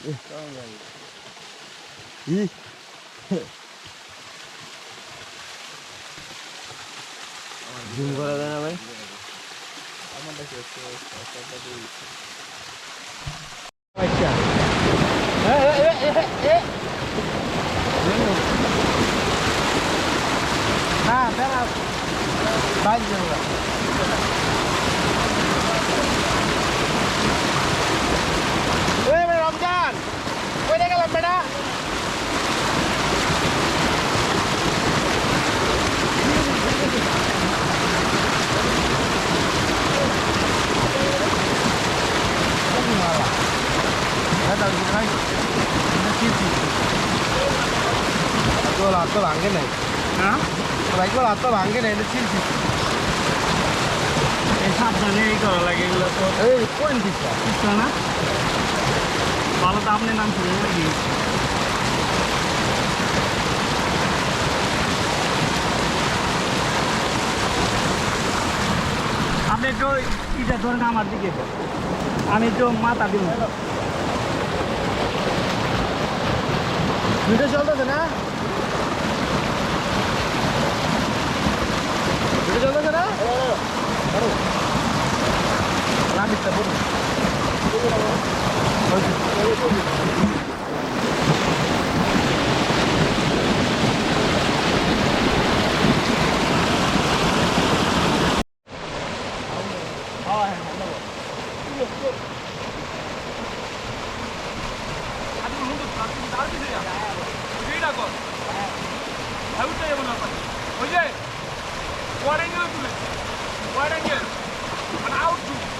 ই zoom করা যায় না ভাই আচ্ছা হ্যাঁ বেড়া বাইক যাব ওই ভাই রমজান কই গেলাম বেটা তোর হাত তো ভাঙে নাই হ্যাঁ বাইকগুলো হাত তো ভাঙে নাই এটা চিনছি এই সাবধানে এই করা লাগে এগুলো তো এই কোন দিকটা কিছু না ভালো তো আপনি নাম শুনে নাকি আপনি একটু ইটা ধরেন আমার দিকে। আমি একটু মাথা দিব। ভিডিও চলতেছে না? ভিডিও চলতেছে না? রামিটটা বলুন। Why don't you? An outdoor.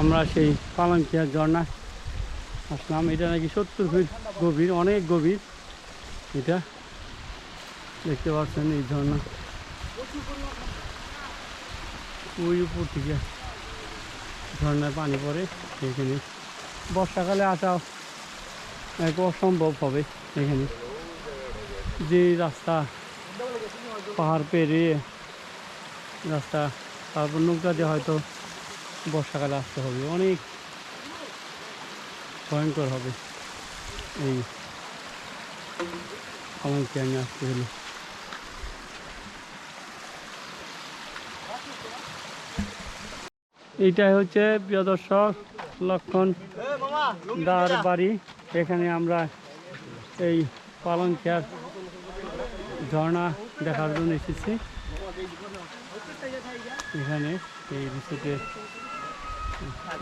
আমরা সেই পালংখিয়া ঝর্ণা আসলাম। এটা নাকি সত্তর ফিট গভীর, অনেক গভীর। এটা দেখতে পাচ্ছেন এই ঝর্ণা। ওই উপর থেকে ঝর্ণায় পানি পড়ে এখানে। বর্ষাকালে আসা এক অসম্ভব হবে এখানে। যে রাস্তা পাহাড় পেরিয়ে রাস্তা, তারপর নৌকা দিয়ে হয়তো বর্ষাকালে আসতে হবে। অনেক ভয়ঙ্কর হবে। এই আমাকে আমি আসতে হলো। এইটাই হচ্ছে প্রিয় দর্শক লক্ষণ দার বাড়ি। এখানে আমরা এই পালংখিয়ার ঝর্ণা দেখার জন্য এসেছি। এখানে এই রিসোর্টে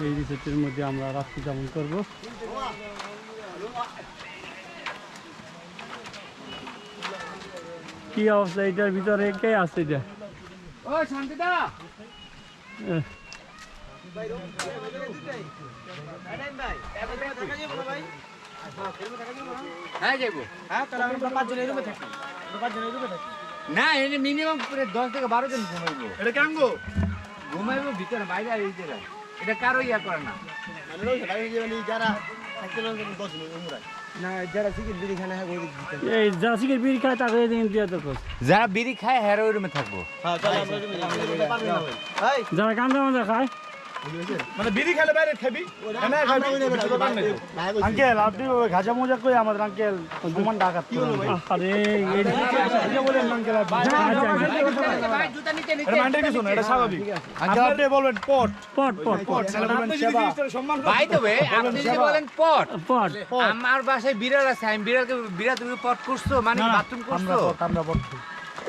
এই রিসোর্টের মধ্যে আমরা রাত্রি যাপন করব। কি অবস্থা এটার ভিতরে? কে আছে এটা? হ্যাঁ যাব হ্যাঁ তাহলে আমরা পাঁচজন এই রুমে থাকি। আমরা পাঁচজন এই রুমে থাকি। না মিনিমাম দশ থেকে বারো জন ঘুমাইবো। এটা কেন ঘুমাইবো ভিতরে বাইরে আর এই জায়গায়। এটা কারও ইয়া করে না। যারা বিড়ি খায় তাকে এদিকে দিয়ে তো কর। যারা বিড়ি খায় হ্যাঁ ওই রুমে থাকব। হ্যাঁ যারা কান্দা মান্দা খায় মানে বিড়ি খেলে বাইরে খাবি? আঙ্কেল আপনি ঘাজা মোজা কই আমাদের আঙ্কেল? সমান ডাকাত আরে বলেন আঙ্কেল এটা মাইন্ডে কিছু না এটা স্বাভাবিক। আঙ্কেল আপনি বলবেন পট। পট পট পট তাহলে বলবেন সেবা। সম্মান বাই তো বে আপনি যদি বলেন পট। পট আমার বাসায় বিড়াল আছে আমি বিড়ালকে বিড়াল তুমি পট করছ মানে বাথরুম করছ? আমরা পট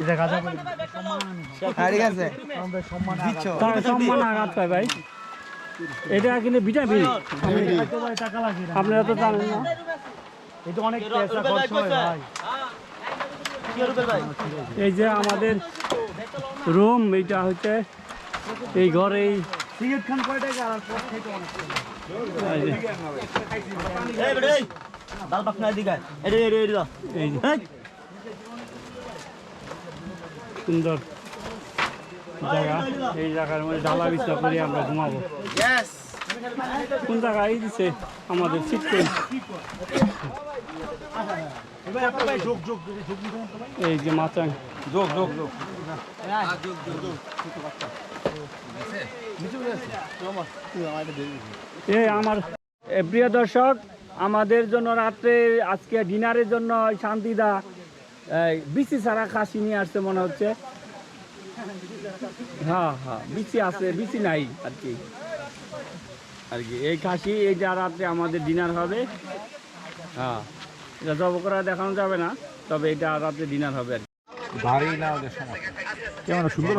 এটা গাজা বলি ঠিক আছে। সম্মান আঘাত পায় ভাই। এটা কিন্তু ভিটামিন। আপনারা তো জানেন না। এটা অনেক পয়সা খরচ হয় ভাই। এই যে আমাদের রুম এইটা হচ্ছে এই ঘরে সুন্দর। জায়গা এই জায়গার মধ্যে বিছনা করে আমরা ঘুমাবো। কোন জায়গায়? দিছে আমাদের সিট এই যে মাচাং। যোগ যোগ যোগ। এই আমার প্রিয় দর্শক আমাদের জন্য রাত্রে আজকে ডিনারের জন্য শান্তিদা বিচি ছাড়া খাসি নিয়ে আসছে মনে হচ্ছে। হ্যাঁ হ্যাঁ বিচি আছে বিচি নাই আর কি। আর কি এই খাসি এইটা রাত্রে আমাদের ডিনার হবে হ্যাঁ এটা জব করা দেখানো যাবে না তবে এটা রাত্রে ডিনার হবে আর কি। ভারী না ওদের সমস্যা। কেমন সুন্দর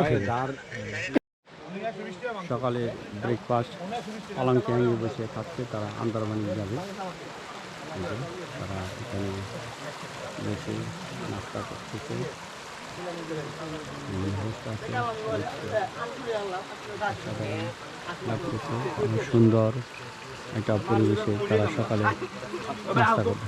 সকালে ব্রেকফাস্ট পালং ভেঙে বসে খাচ্ছে তারা আন্দারবানি যাবে। তারা এখানে বসে নাস্তা করতেছে। সুন্দর একটা পরিবেশে তারা সকালে নাস্তা করবে।